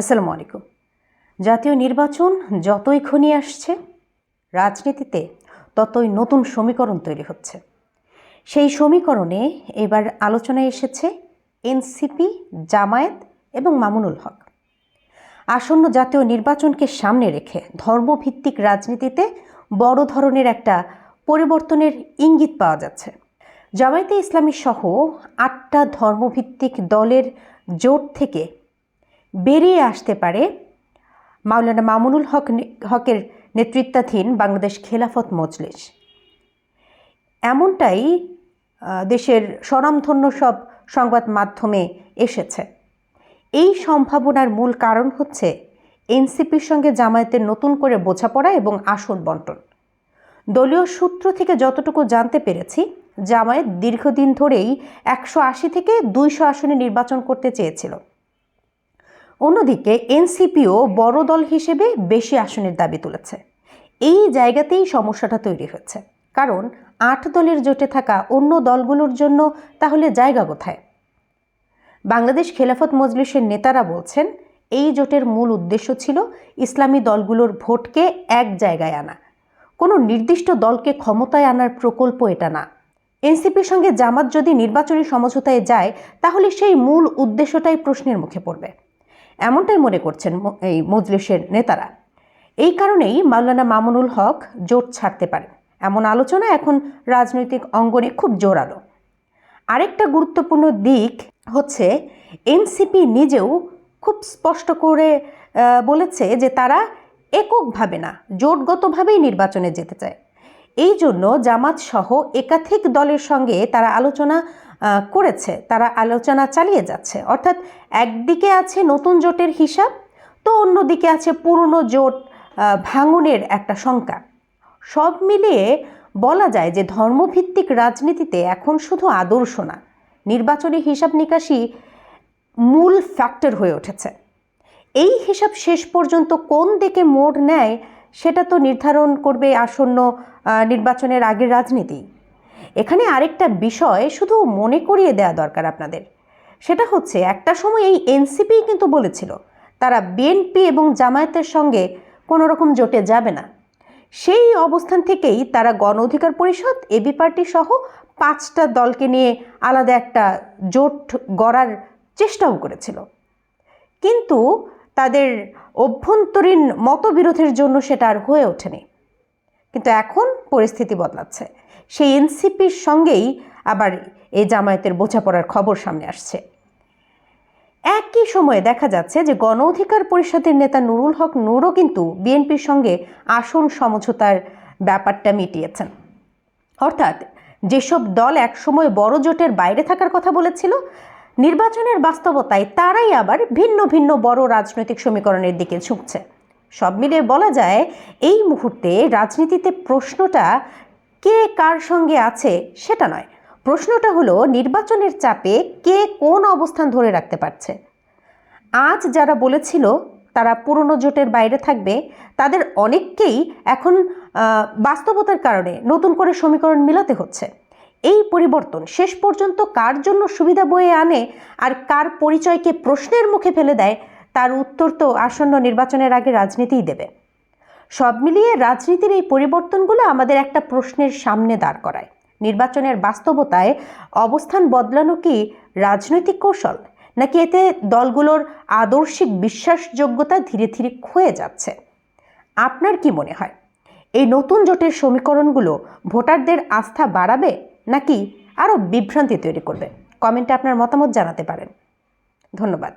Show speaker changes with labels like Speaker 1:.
Speaker 1: আসসালামু আলাইকুম। জাতীয় নির্বাচন যতই ঘনিয়ে আসছে, রাজনীতিতে ততই নতুন সমীকরণ তৈরি হচ্ছে। সেই সমীকরণে এবার আলোচনায় এসেছে এনসিপি, জামায়াত এবং মামুনুল হক। আসন্ন জাতীয় নির্বাচনকে সামনে রেখে ধর্মভিত্তিক রাজনীতিতে বড় ধরনের একটা পরিবর্তনের ইঙ্গিত পাওয়া যাচ্ছে। জামায়াতে ইসলামী সহ আটটা ধর্মভিত্তিক দলের জোট থেকে বেরিয়ে আসতে পারে মাওলানা মামুনুল হক হকের নেতৃত্বাধীন বাংলাদেশ খেলাফত মজলিস। এমনটাই দেশের স্বনামধন্য সব সংবাদ মাধ্যমে এসেছে। এই সম্ভাবনার মূল কারণ হচ্ছে এনসিপির সঙ্গে জামায়াতের নতুন করে বোঝাপড়া এবং আসন বন্টন। দলীয় সূত্র থেকে যতটুকু জানতে পেরেছি, জামায়াত দীর্ঘদিন ধরেই একশো আশি থেকে দুইশো আসনে নির্বাচন করতে চেয়েছিল। অন্যদিকে এনসিপিও বড় দল হিসেবে বেশি আসনের দাবি তুলেছে। এই জায়গাতেই সমস্যাটা তৈরি হয়েছে। কারণ আট দলের জোটে থাকা অন্য দলগুলোর জন্য তাহলে জায়গা কোথায়? বাংলাদেশ খেলাফত মজলিসের নেতারা বলছেন, এই জোটের মূল উদ্দেশ্য ছিল ইসলামী দলগুলোর ভোটকে এক জায়গায় আনা। কোনো নির্দিষ্ট দলকে ক্ষমতায় আনার প্রকল্প এটা না। এনসিপির সঙ্গে জামাত যদি নির্বাচনী সমঝোতায় যায়, তাহলে সেই মূল উদ্দেশ্যটাই প্রশ্নের মুখে পড়বে। এমনটাই মনে করছেন এই মজলিসের নেতারা। এই কারণেই মাওলানা মামুনুল হক জোট ছাড়তে পারেন। এমন আলোচনা এখন রাজনৈতিক অঙ্গনে খুব জোরালো। আরেকটা গুরুত্বপূর্ণ দিক হচ্ছে, এনসিপি নিজেও খুব স্পষ্ট করে বলেছে যে তারা এককভাবে না, জোটগতভাবেই নির্বাচনে যেতে চায়। এই জন্য জামাত সহ একাধিক দলের সঙ্গে তারা আলোচনা করেছে। তারা আলোচনা চালিয়ে যাচ্ছে। অর্থাৎ একদিকে আছে নতুন জোটের হিসাব, তো অন্যদিকে আছে পুরনো জোট ভাঙনের একটা শঙ্কা। সব মিলিয়ে বলা যায় যে ধর্মভিত্তিক রাজনীতিতে এখন শুধু আদর্শ না, নির্বাচনী হিসাব নিকাশই মূল ফ্যাক্টর হয়ে উঠেছে। এই হিসাব শেষ পর্যন্ত কোন দিকে মোড় নেয় সেটা তো নির্ধারণ করবে আসন্ন নির্বাচনের আগের রাজনীতি। এখানে আরেকটা বিষয় শুধু মনে করিয়ে দেওয়া দরকার আপনাদের। সেটা হচ্ছে, একটা সময় এই এনসিপি কিন্তু বলেছিল, তারা বিএনপি এবং জামায়াতের সঙ্গে কোনো রকম জোটে যাবে না। সেই অবস্থান থেকেই তারা গণ অধিকার পরিষদ এবি পার্টি সহ পাঁচটা দলকে নিয়ে আলাদা একটা জোট গড়ার চেষ্টাও করেছিল। কিন্তু তাদের অভ্যন্তরীণ মতবিরোধের জন্য সেটা আর হয়ে ওঠেনি। কিন্তু এখন পরিস্থিতি বদলাচ্ছে। সেই এনসিপির সঙ্গেই আবার এই জামায়াতের বোঝাপড়ার খবর সামনে আসছে। একই সময়ে দেখা যাচ্ছে যে গণ অধিকার পরিষদের নেতা নুরুল হক নুরও কিন্তু বিএনপির সঙ্গে আসন সমঝোতার ব্যাপারটা মিটিয়েছেন। অর্থাৎ যেসব দল একসময় বড় জোটের বাইরে থাকার কথা বলেছিল নির্বাচনের বাস্তবতায় তারাই আবার ভিন্ন ভিন্ন বড় রাজনৈতিক সমীকরণের দিকে ঝুঁকছে। সব মিলিয়ে বলা যায়, এই মুহূর্তে রাজনীতিতে প্রশ্নটা কে কার সঙ্গে আছে সেটা নয়। প্রশ্নটা হলো, নির্বাচনের চাপে কে কোন অবস্থান ধরে রাখতে পারছে? আজ যারা বলেছিল তারা পুরনো জোটের বাইরে থাকবে, তাদের অনেককেই এখন বাস্তবতার কারণে নতুন করে সমীকরণ মিলাতে হচ্ছে। এই পরিবর্তন শেষ পর্যন্ত কার জন্য সুবিধা বয়ে আনে আর কার পরিচয়কে প্রশ্নের মুখে ফেলে দেয়, তার উত্তর তো আসন্ন নির্বাচনের আগে রাজনীতিই দেবে। সব মিলিয়ে রাজনীতির এই পরিবর্তনগুলো আমাদের একটা প্রশ্নের সামনে দাঁড় করায়। নির্বাচনের বাস্তবতায় অবস্থান বদলানো কি রাজনৈতিক কৌশল, নাকি এতে দলগুলোর আদর্শিক বিশ্বাসযোগ্যতা ধীরে ধীরে ক্ষয়ে যাচ্ছে? আপনার কি মনে হয়? এই নতুন জোটের সমীকরণগুলো ভোটারদের আস্থা বাড়াবে নাকি আরও বিভ্রান্তি তৈরি করবে? কমেন্টে আপনার মতামত জানাতে পারেন। ধন্যবাদ।